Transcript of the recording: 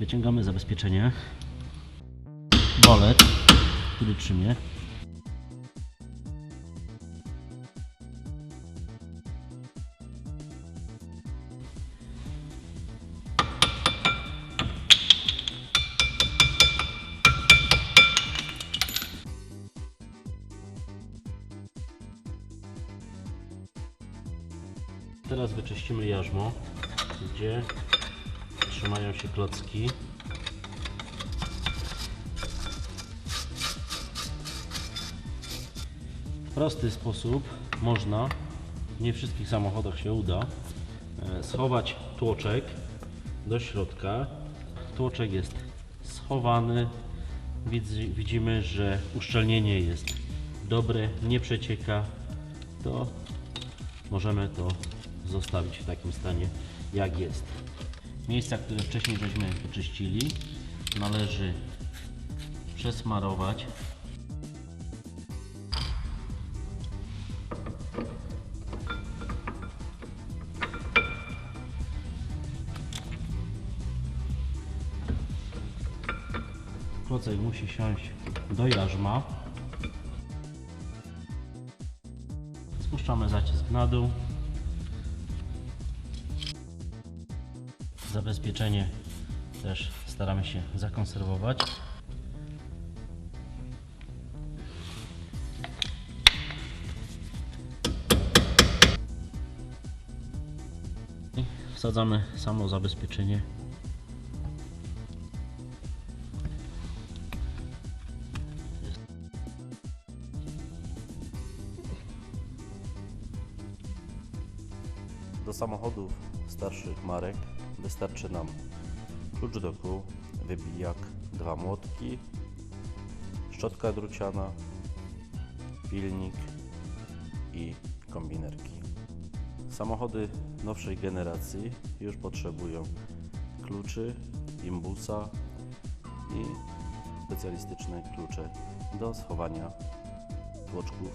Wyciągamy zabezpieczenie. Bolet, który trzymie. Teraz wyczyścimy jarzmo, gdzie trzymają się klocki. W prosty sposób można, nie wszystkich samochodach się uda, e, schować tłoczek do środka. Tłoczek jest schowany. Widz- Widzimy, że uszczelnienie jest dobre, nie przecieka. To możemy to zostawić w takim stanie jak jest. Miejsca, które wcześniej żeśmy wyczyścili należy przesmarować Klocek musi siąść do jarzma. Spuszczamy zacisk na dół. Zabezpieczenie też staramy się zakonserwować. Wsadzamy samo zabezpieczenie Do samochodów starszych marek wystarczy nam klucz do kół, wybijak, dwa młotki, szczotka druciana, pilnik i kombinerki. Samochody nowszej generacji już potrzebują kluczy, imbusa i specjalistyczne klucze do schowania tłoczków